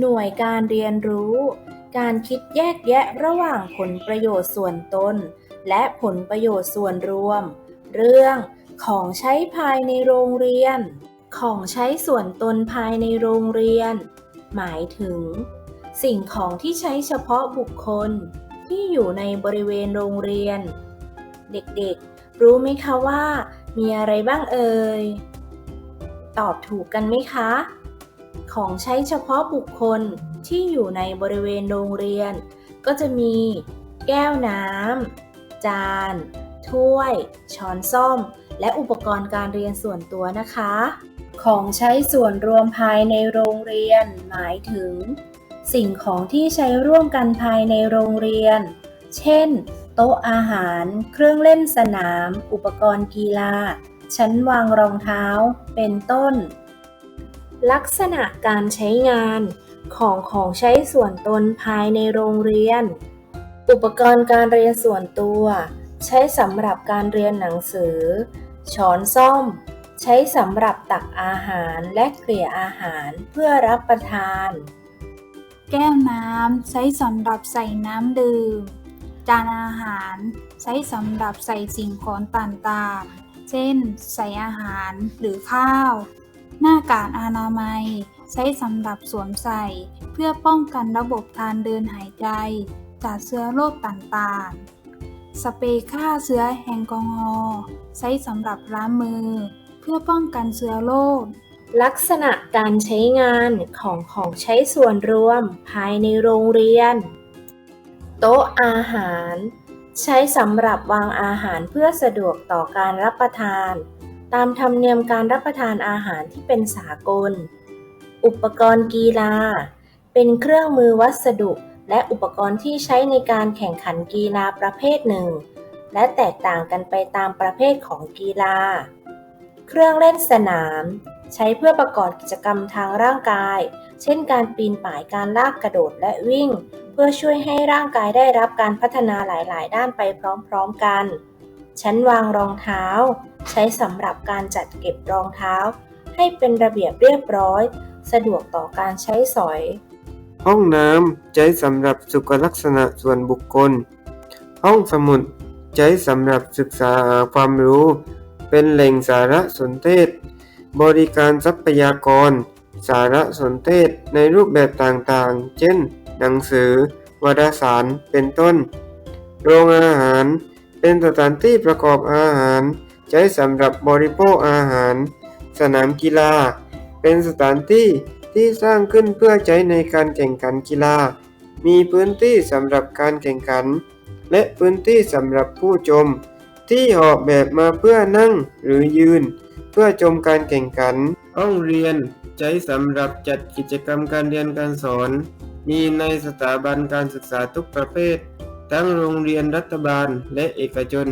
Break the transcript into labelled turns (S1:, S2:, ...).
S1: หน่วยการเรียนรู้ การคิดแยกแยะระหว่างผลประโยชน์ส่วนตน และผลประโยชน์ส่วนรวม เรื่องของใช้ภายในโรงเรียน ของใช้ส่วนตนภายในโรงเรียน หมายถึง สิ่งของที่ใช้เฉพาะบุคคล ที่อยู่ในบริเวณโรงเรียน เด็กๆ รู้ไหมคะว่า มีอะไรบ้างเอ่ย ตอบถูกกันไหมคะ ของใช้เฉพาะบุคคลที่อยู่ในบริเวณโรงเรียน ก็จะมีแก้วน้ำจาน ถ้วย ช้อนส้อม และอุปกรณ์การเรียนส่วนตัวนะคะ ของใช้ส่วนรวมภายในโรงเรียน หมายถึง สิ่งของที่ใช้ร่วมกันภายในโรงเรียน เช่น โต๊ะอาหาร เครื่องเล่นสนาม อุปกรณ์กีฬา ชั้นวางรองเท้า เป็นต้น ลักษณะการใช้งานของของใช้ส่วนตนภายในโรงเรียน อุปกรณ์การเรียนส่วนตัว ใช้สำหรับการเรียนหนังสือ ช้อนส้อม ใช้สำหรับตักอาหารและเกลี่ยอาหารเพื่อรับประทาน
S2: แก้วน้ำใช้สำหรับใส่น้ำดื่ม จานอาหารใช้สำหรับใส่สิ่งของต่างๆ เช่น ใส่อาหารหรือข้าว หน้ากากอนามัย ใช้สำหรับสวมใส่ เพื่อป้องกันระบบทางเดินหายใจ จากเชื้อโรคต่างๆ สเปรย์ฆ่าเชื้อแอลกอฮอล์ใช้สำหรับล้างมือ เพื่อป้องกันเชื้อโรค
S1: ลักษณะการใช้งานของของใช้ส่วนรวมภายในโรงเรียน โต๊ะอาหาร ใช้สำหรับวางอาหารเพื่อสะดวกต่อการรับประทาน ตามธรรมเนียมการรับประทานอาหารที่เป็นสากล อุปกรณ์กีฬา เป็นเครื่องมือวัสดุ และอุปกรณ์ที่ใช้ในการแข่งขันกีฬาประเภทหนึ่ง และแตกต่างกันไปตามประเภทของกีฬา เครื่องเล่นสนาม ใช้เพื่อประกอบกิจกรรมทางร่างกาย เช่น การปีนป่ายการลากกระโดดและวิ่ง เพื่อช่วยให้ร่างกายได้รับการพัฒนาหลาย ๆ ด้านไปพร้อม ๆ กัน ชั้นวางรองเท้า ใช้สำหรับการจัดเก็บรองเท้า ให้เป็นระเบียบเรียบร้อย สะดวกต่อการใช้สอย
S3: ห้องน้ำใช้สำหรับสุขลักษณะส่วนบุคคล ห้องสมุดใช้สำหรับศึกษาหาความรู้ เป็นแหล่งสารสนเทศ บริการทรัพยากร สารสนเทศในรูปแบบต่างๆ เช่น หนังสือ วารสาร เป็นต้น โรงอาหาร เป็นสถานที่ประกอบอาหาร ใช้สำหรับบริโภคอาหาร สนามกีฬา เป็นสถานที่ที่สร้างขึ้นเพื่อใช้ในการแข่งขันกีฬา มีพื้นที่สำหรับการแข่งขัน และพื้นที่สำหรับผู้ชม ที่ออกแบบมาเพื่อนั่งหรือยืน เพื่อชมการแข่งขัน ห้องเรียนใช้สำหรับจัดกิจกรรมการเรียนการสอน มีในสถาบันการศึกษาทุกประเภท ทั้งโรงเรียนรัฐบาลและเอกชน